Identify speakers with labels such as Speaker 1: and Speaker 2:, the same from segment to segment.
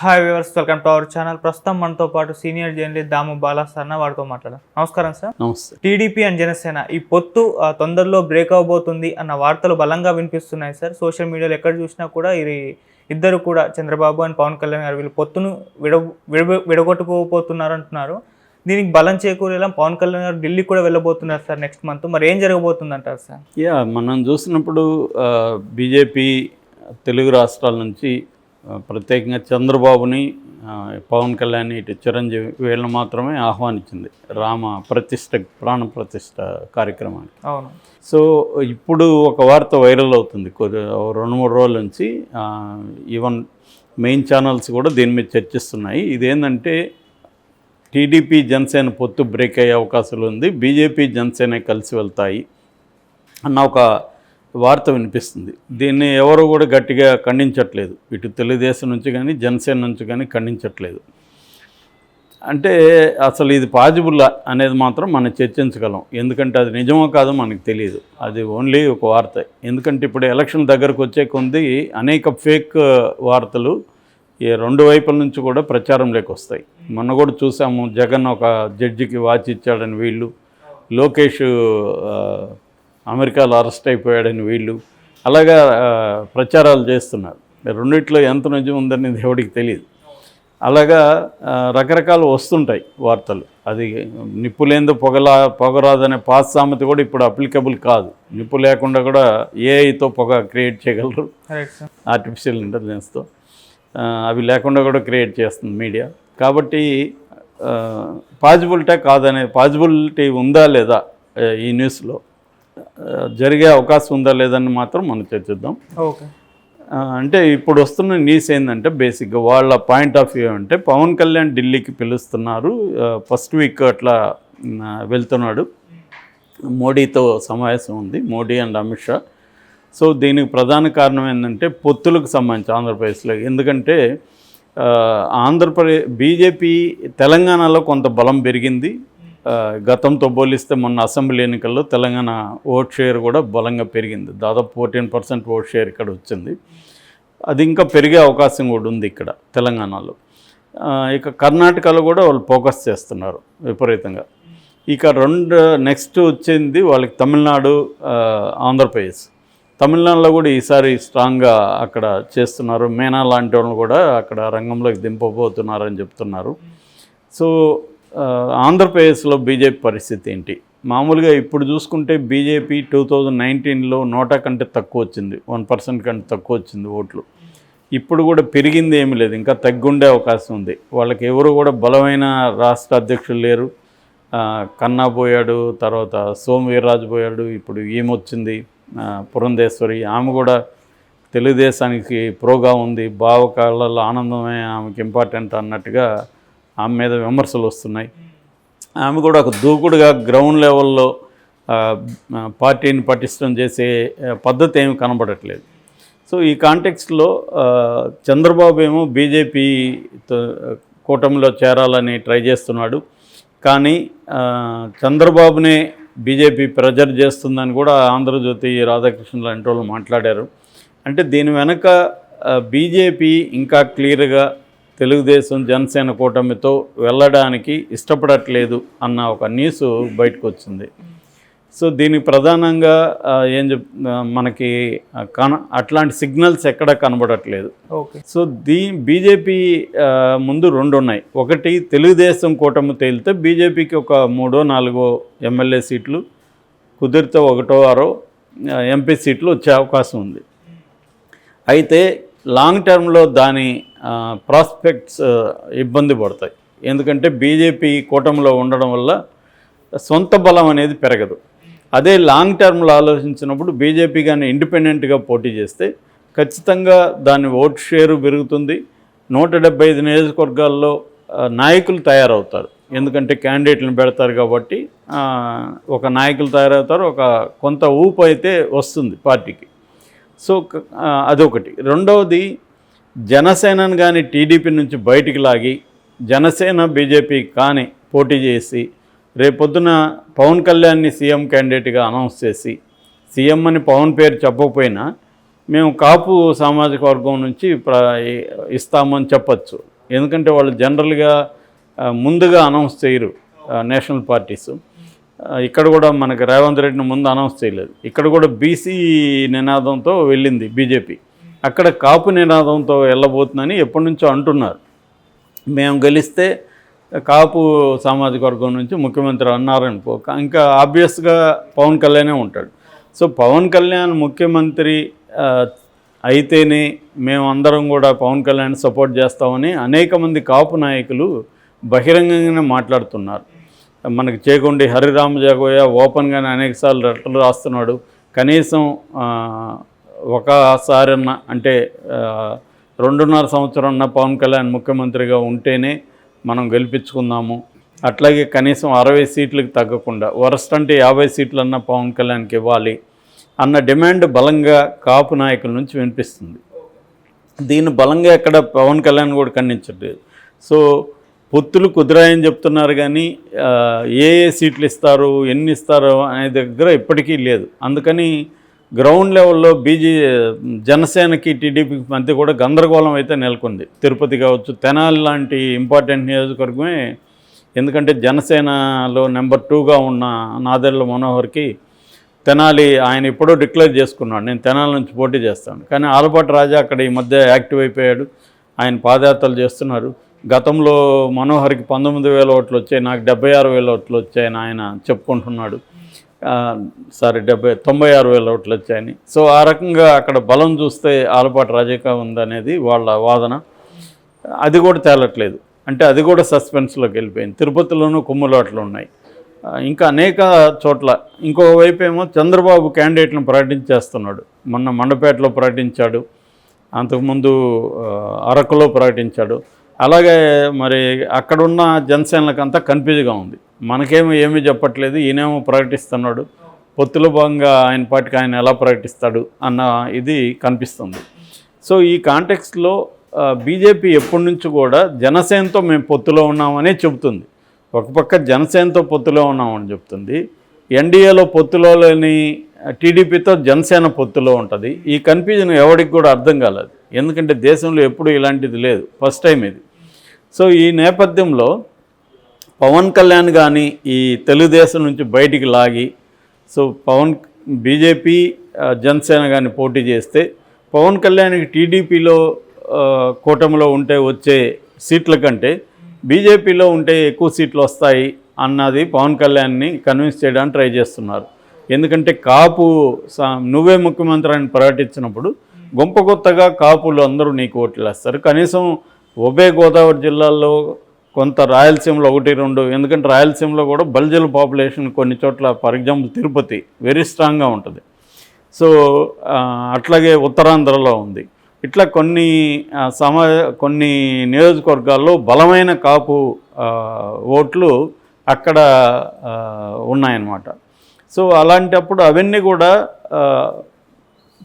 Speaker 1: Hi viewers welcome to our channel ప్రస్తుతం మనతో పాటు senior journalist Damu Bala sir వారితో మాట్లాడాం నమస్కారం సార్.
Speaker 2: నమస్తే.
Speaker 1: టీడీపీ అండ్ జనసేన ఈ పొత్తు తొందరలో బ్రేక్ అవబోతుంది అన్న వార్తలు బలంగా వినిపిస్తున్నాయి సార్. సోషల్ మీడియాలో ఎక్కడ చూసినా కూడా ఇది ఇద్దరు కూడా చంద్రబాబు అండ్ పవన్ కళ్యాణ్ గారు వీళ్ళు పొత్తును విడ విడగొ- విడగొట్టుకోబోతున్నారు అంటున్నారు. దీనికి బలం చేకూరేలా పవన్ కళ్యాణ్ గారు ఢిల్లీ కూడా వెళ్ళబోతున్నారు సార్ నెక్స్ట్ మంత్ మరి ఏం జరగబోతుంది అంటారు సార్?
Speaker 2: యా మనం చూసినప్పుడు బీజేపీ తెలుగు రాష్ట్రాల నుంచి ప్రత్యేకంగా చంద్రబాబుని పవన్ కళ్యాణ్ ఇటు చిరంజీవి వీళ్ళని మాత్రమే ఆహ్వానించింది. రామ ప్రతిష్ట ప్రాణ ప్రతిష్ట కార్యక్రమానికి.
Speaker 1: అవును.
Speaker 2: సో ఇప్పుడు ఒక వార్త వైరల్ అవుతుంది. రెండు మూడు రోజుల నుంచి ఈవెన్ మెయిన్ ఛానల్స్ కూడా దీని మీద చర్చిస్తున్నాయి. ఇదేంటంటే టీడీపీ జనసేన పొత్తు బ్రేక్ అయ్యే అవకాశాలు ఉంది. బీజేపీ జనసేన కలిసి వెళ్తాయి. అన్న ఒక వార్త వినిపిస్తుంది. దీన్ని ఎవరు కూడా గట్టిగా ఖండించట్లేదు. ఇటు తెలుగుదేశం నుంచి కానీ జనసేన నుంచి కానీ ఖండించట్లేదు. అంటే అసలు ఇది పాజిబుల్లా అనేది మాత్రం మనం చర్చించగలం. ఎందుకంటే అది నిజమో కాదో మనకు తెలియదు అది ఓన్లీ ఒక వార్త. ఎందుకంటే ఇప్పుడు ఎలక్షన్ దగ్గరకు వచ్చే కొంది అనేక ఫేక్ వార్తలు ఈ రెండు వైపుల నుంచి కూడా ప్రచారంలోకి వస్తాయి. మొన్న కూడా చూసాము జగన్ ఒక జడ్జికి వాచ్ ఇచ్చాడని వీళ్ళు. లోకేష్ అమెరికాలో అరెస్ట్ అయిపోయాడని వీళ్ళు. అలాగా ప్రచారాలు చేస్తున్నారు. రెండిట్లో ఎంత నిజం ఉందనేది ఎవడికి తెలియదు. అలాగా రకరకాలు వస్తుంటాయి వార్తలు. అది నిప్పు లేనిదో పొగలా పొగరాదనే పాస్ సామెత కూడా ఇప్పుడు అప్లికబుల్ కాదు. నిప్పు లేకుండా కూడా ఏఐతో పొగ క్రియేట్ చేయగలరు. ఆర్టిఫిషియల్ ఇంటెలిజెన్స్తో అవి లేకుండా కూడా క్రియేట్ చేస్తుంది మీడియా కాబట్టి పాజిబిలిటీ కాదనే పాజిబిలిటీ ఉందా లేదా ఈ న్యూస్లో జరిగే అవకాశం ఉందా లేదని మాత్రం మనం చర్చిద్దాం.
Speaker 1: ఓకే.
Speaker 2: అంటే ఇప్పుడు వస్తున్న న్యూస్ ఏంటంటే బేసిక్గా వాళ్ళ పాయింట్ ఆఫ్ వ్యూ అంటే పవన్ కళ్యాణ్ ఢిల్లీకి పిలుస్తున్నారు. ఫస్ట్ వీక్ అట్లా వెళ్తున్నాడు. మోడీతో సమావేశం ఉంది మోడీ అండ్ అమిత్ షా. సో దీనికి ప్రధాన కారణం ఏంటంటే పొత్తులకు సంబంధించి ఆంధ్రప్రదేశ్లో. ఎందుకంటే ఆంధ్రప్రదేశ్ బీజేపీ తెలంగాణలో కొంత బలం పెరిగింది. గతంతో పోలిస్తే మొన్న అసెంబ్లీ ఎన్నికల్లో తెలంగాణ ఓట్ షేర్ కూడా బలంగా పెరిగింది. దాదాపు ఫోర్టీన్ పర్సెంట్ ఓట్ షేర్ ఇక్కడ వచ్చింది. అది ఇంకా పెరిగే అవకాశం కూడా ఉంది ఇక్కడ తెలంగాణలో. ఇక కర్ణాటకలో కూడా వాళ్ళు ఫోకస్ చేస్తున్నారు విపరీతంగా. ఇక రెండు నెక్స్ట్ వచ్చింది వాళ్ళకి తమిళనాడు ఆంధ్రప్రదేశ్. తమిళనాడులో కూడా ఈసారి స్ట్రాంగ్గా అక్కడ చేస్తున్నారు. మేనా లాంటి వాళ్ళు కూడా అక్కడ రంగంలోకి దింపబోతున్నారని చెప్తున్నారు. సో ఆంధ్రప్రదేశ్లో బీజేపీ పరిస్థితి ఏంటి? మామూలుగా ఇప్పుడు చూసుకుంటే బీజేపీ టూ థౌజండ్ నైన్టీన్లో నోటా కంటే తక్కువ వచ్చింది. వన్ పర్సెంట్ కంటే తక్కువ వచ్చింది ఓట్లు. ఇప్పుడు కూడా పెరిగింది ఏమి లేదు. ఇంకా తగ్గుండే అవకాశం ఉంది. వాళ్ళకి ఎవరు కూడా బలమైన రాష్ట్ర అధ్యక్షులు లేరు. కన్నా పోయాడు తర్వాత సోము వీర్రాజు పోయాడు ఇప్పుడు ఏమొచ్చింది పురంధేశ్వరి ఆమె కూడా తెలుగుదేశానికి ప్రోగా ఉంది. బావ కళ్ళల్లో ఆనందమే ఆమెకి ఇంపార్టెంట్ అన్నట్టుగా ఆమె మీద విమర్శలు వస్తున్నాయి. ఆమె కూడా ఒక దూకుడుగా గ్రౌండ్ లెవెల్లో పార్టీని పటిష్టం చేసే పద్ధతి ఏమి కనబడట్లేదు. సో ఈ కాంటెక్స్ట్లో చంద్రబాబు ఏమో బీజేపీ కూటమిలో చేరాలని ట్రై చేస్తున్నాడు. కానీ చంద్రబాబునే బీజేపీ ప్రెజర్ చేస్తుందని కూడా ఆంధ్రజ్యోతి రాధాకృష్ణ లాంటి వాళ్ళు మాట్లాడారు. అంటే దీని వెనక బీజేపీ ఇంకా క్లియర్గా తెలుగుదేశం జనసేన కూటమితో వెళ్ళడానికి ఇష్టపడట్లేదు అన్న ఒక న్యూస్ బయటకు వచ్చింది సో దీనికి ప్రధానంగా ఏం చెప్ మనకి కన అట్లాంటి సిగ్నల్స్ ఎక్కడ కనబడట్లేదు.
Speaker 1: ఓకే.
Speaker 2: సో దీ బీజేపీ ముందు రెండు ఉన్నాయి ఒకటి తెలుగుదేశం కూటమి తేలితే బీజేపీకి ఒక మూడో నాలుగో ఎమ్మెల్యే సీట్లు కుదిరితే ఒకటో ఆరో ఎంపీ సీట్లు వచ్చే అవకాశం ఉంది. అయితే లాంగ్ టర్మ్లో దాని ప్రాస్పెక్ట్స్ ఇబ్బంది పడతాయి. ఎందుకంటే బీజేపీ కూటమిలో ఉండడం వల్ల సొంత బలం అనేది పెరగదు. అదే లాంగ్ టర్మ్లో ఆలోచించినప్పుడు బీజేపీ కానీ ఇండిపెండెంట్గా పోటీ చేస్తే ఖచ్చితంగా దాని ఓట్ షేరు పెరుగుతుంది. నూట డెబ్బై ఐదు నియోజకవర్గాల్లో నాయకులు తయారవుతారు. ఎందుకంటే క్యాండిడేట్లను పెడతారు కాబట్టి ఒక నాయకులు తయారవుతారు ఒక కొంత ఊపు అయితే వస్తుంది పార్టీకి. సో అదొకటి. రెండవది జనసేనను కానీ టీడీపీ నుంచి బయటికి లాగి జనసేన బీజేపీ కానీ పోటీ చేసి రేపొద్దున పవన్ కళ్యాణ్ని సీఎం క్యాండిడేట్గా అనౌన్స్ చేసి సీఎం అని పవన్ పేరు చెప్పకపోయినా మేము కాపు సామాజిక వర్గం నుంచి ప్ర ఇస్తామని చెప్పచ్చు. ఎందుకంటే వాళ్ళు జనరల్గా ముందుగా అనౌన్స్ చేయరు నేషనల్ పార్టీస్. ఇక్కడ కూడా మనకి రేవంత్ రెడ్డిని ముందు అనౌన్స్ చేయలేదు. ఇక్కడ కూడా బీసీ నినాదంతో వెళ్ళింది బీజేపీ. అక్కడ కాపు నినాదంతో వెళ్ళబోతుందని ఎప్పటి నుంచో అంటున్నారు. మేము గెలిస్తే కాపు సామాజిక వర్గం నుంచి ముఖ్యమంత్రి అన్నారనుకో ఇంకా ఆబ్వియస్గా పవన్ కళ్యాణే ఉంటాడు. సో పవన్ కళ్యాణ్ ముఖ్యమంత్రి అయితేనే మేమందరం కూడా పవన్ కళ్యాణ్ సపోర్ట్ చేస్తామని అనేక మంది కాపు నాయకులు బహిరంగంగానే మాట్లాడుతున్నారు. మనకి చేకొండి హరిరామ జాగోయ ఓపెన్గానే అనేకసార్లు రెట్టలు రాస్తున్నాడు. కనీసం ఒకసారన్నా అంటే రెండున్నర సంవత్సరం పవన్ కళ్యాణ్ ముఖ్యమంత్రిగా ఉంటేనే మనం గెలిపించుకుందాము. అట్లాగే కనీసం అరవై సీట్లకు తగ్గకుండా వరస్ట్ అంటే యాభై సీట్లన్నా పవన్ కళ్యాణ్కి ఇవ్వాలి అన్న డిమాండ్ బలంగా కాపు నాయకుల నుంచి వినిపిస్తుంది. దీన్ని బలంగా ఎక్కడ పవన్ కళ్యాణ్ కూడా ఖండించట్లేదు. సో పొత్తులు కుదిరాయని చెప్తున్నారు కానీ ఏ ఏ సీట్లు ఇస్తారు ఎన్ని ఇస్తారు అనే దగ్గర ఇప్పటికీ లేదు. అందుకని గ్రౌండ్ లెవెల్లో బీజే జనసేనకి టీడీపీకి మధ్య కూడా గందరగోళం అయితే నెలకొంది. తిరుపతి కావచ్చు తెనాలి లాంటి ఇంపార్టెంట్ నియోజకవర్గమే. ఎందుకంటే జనసేనలో నెంబర్ టూగా ఉన్న నాదెళ్ళ మనోహర్కి తెనాలి ఆయన ఎప్పుడో డిక్లేర్ చేసుకున్నాడు. నేను తెనాలి నుంచి పోటీ చేస్తాను. కానీ ఆలపాటి రాజా అక్కడ ఈ మధ్య యాక్టివ్ అయిపోయాడు. ఆయన పాదయాత్రలు చేస్తున్నారు. గతంలో మనోహర్కి పంతొమ్మిది వేల ఓట్లు వచ్చాయి. నాకు డెబ్బై ఆరు వేల ఓట్లు వచ్చాయని ఆయన చెప్పుకుంటున్నాడు. సారీ డెబ్బై తొంభై ఆరు వేల ఓట్లు వచ్చాయని. సో ఆ రకంగా అక్కడ బలం చూస్తే ఆలపాటి రాజకీయ ఉందనేది వాళ్ళ వాదన. అది కూడా తేలట్లేదు. అంటే అది కూడా సస్పెన్స్లోకి వెళ్ళిపోయింది. తిరుపతిలోనూ కుమ్ములాట్లు ఉన్నాయి. ఇంకా అనేక చోట్ల. ఇంకోవైపు ఏమో చంద్రబాబు క్యాండిడేట్లను ప్రకటించేస్తున్నాడు మొన్న మండపేటలో ప్రకటించాడు అంతకుముందు అరకులో ప్రకటించాడు అలాగే మరి అక్కడున్న జనసేనలకంతా కన్ఫ్యూజ్గా ఉంది. మనకేమో ఏమీ చెప్పట్లేదు. ఈయనేమో ప్రకటిస్తున్నాడు. పొత్తుల భాగంగా ఆయన పాటికి ఆయన ఎలా ప్రకటిస్తాడు అన్న ఇది కనిపిస్తుంది. సో ఈ కాంటెక్స్లో బీజేపీ ఎప్పటి నుంచి కూడా జనసేనతో మేము పొత్తులో ఉన్నామనే చెబుతుంది. ఒక పక్క జనసేనతో పొత్తులో ఉన్నామని చెప్తుంది ఎన్డీఏలో పొత్తులో లేని టీడీపీతో జనసేన పొత్తులో ఉంటుంది. ఈ కన్ఫ్యూజన్ ఎవరికి కూడా అర్థం కాలేదు. ఎందుకంటే దేశంలో ఎప్పుడూ ఇలాంటిది లేదు. ఫస్ట్ టైం ఇది. సో ఈ నేపథ్యంలో పవన్ కళ్యాణ్ కానీ ఈ తెలుగుదేశం నుంచి బయటికి లాగి సో పవన్ బీజేపీ జనసేన కానీ పోటీ చేస్తే పవన్ కళ్యాణ్కి టీడీపీలో కూటమిలో ఉంటే వచ్చే సీట్ల కంటే బీజేపీలో ఉంటే ఎక్కువ సీట్లు వస్తాయి అన్నది పవన్ కళ్యాణ్ని కన్విన్స్ చేయడానికి ట్రై చేస్తున్నారు. ఎందుకంటే కాపు సా- నువ్వే ముఖ్యమంత్రి అని ప్రకటించినప్పుడు గొంప కొత్తగా కాపులు అందరూ నీకు ఓట్లు వేస్తారు. కనీసం ఉభయ గోదావరి జిల్లాల్లో కొంత రాయలసీమలో ఒకటి రెండు ఎందుకంటే రాయలసీమలో కూడా బల్జల పాపులేషన్ కొన్ని చోట్ల ఫర్ ఎగ్జాంపుల్ తిరుపతి వెరీ స్ట్రాంగ్గా ఉంటుంది. సో అట్లాగే ఉత్తరాంధ్రలో ఉంది. ఇట్లా కొన్ని సమాజ కొన్ని నియోజకవర్గాల్లో బలమైన కాపు ఓట్లు అక్కడ ఉన్నాయన్నమాట. సో అలాంటప్పుడు అవన్నీ కూడా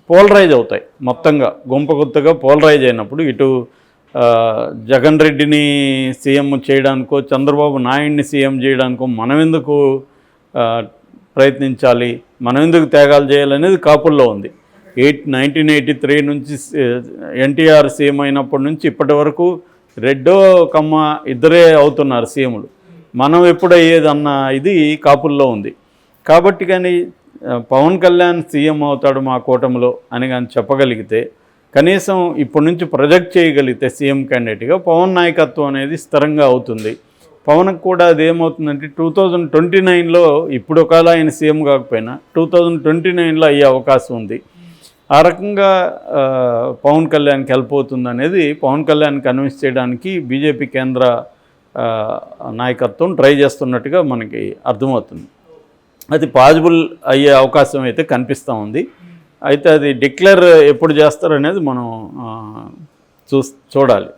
Speaker 2: పోలరైజ్ అవుతాయి మొత్తంగా. గుంపగుత్తగా పోలరైజ్ అయినప్పుడు ఇటు జగన్ రెడ్డిని సీఎం చేయడానికో చంద్రబాబు నాయుడిని సీఎం చేయడానికో మనం ఎందుకు ప్రయత్నించాలి? మనం ఎందుకు త్యాగాలు చేయాలనేది కాపుల్లో ఉంది. ఎయిట్ నైన్టీన్ ఎయిటీ త్రీ నుంచి ఎన్టీఆర్ సీఎం అయినప్పటి నుంచి ఇప్పటి వరకు రెడ్డో కమ్మ ఇద్దరే అవుతున్నారు సీఎంలు. మనం ఎప్పుడు అయ్యేదన్న ఇది కాపుల్లో ఉంది. కాబట్టి కానీ పవన్ కళ్యాణ్ సీఎం అవుతాడు మా కూటమిలో అని కానీ చెప్పగలిగితే కనీసం ఇప్పటి నుంచి ప్రొజెక్ట్ చేయగలిగితే సీఎం క్యాండిడేట్గా పవన్ నాయకత్వం అనేది స్థిరంగా అవుతుంది. పవన్కి కూడా అది ఏమవుతుందంటే టూ థౌజండ్ ట్వంటీ నైన్లో ఇప్పుడు ఒకవేళ ఆయన సీఎం కాకపోయినా టూ థౌజండ్ ట్వంటీ నైన్లో అయ్యే అవకాశం ఉంది. ఆ రకంగా పవన్ కళ్యాణ్కి హెల్ప్ అవుతుంది అనేది పవన్ కళ్యాణ్ కన్విన్స్ చేయడానికి బీజేపీ కేంద్ర నాయకత్వం ట్రై చేస్తున్నట్టుగా మనకి అర్థమవుతుంది. అది పాజిబుల్ అయ్యే అవకాశం అయితే కనిపిస్తూ ఉంది. అయితే అది డిక్లేర్ ఎప్పుడు చేస్తారు అనేది మనం చూ చూడాలి.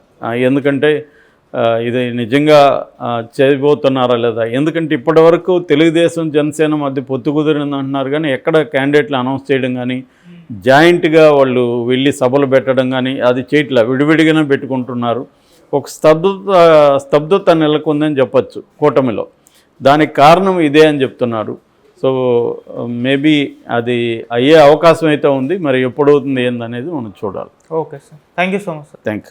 Speaker 2: ఎందుకంటే ఇది నిజంగా చేయబోతున్నారా లేదా? ఎందుకంటే ఇప్పటివరకు తెలుగుదేశం జనసేన మధ్య పొత్తు కుదిరింది అంటున్నారు కానీ ఎక్కడ క్యాండిడేట్లు అనౌన్స్ చేయడం కానీ జాయింట్గా వాళ్ళు వెళ్ళి సభలు పెట్టడం కానీ అది చేయట్లే విడివిడిగానే పెట్టుకుంటున్నారు. ఒక స్తబ్దత స్తబ్దత నెలకొందని చెప్పొచ్చు కూటమిలో. దానికి కారణం ఇదే అని చెప్తున్నారు. సో మేబీ అది అయ్యే అవకాశం అయితే ఉంది మరి ఎప్పుడవుతుంది ఏందనేది మనం చూడాలి.
Speaker 1: Okay sir thank you so much sir
Speaker 2: thank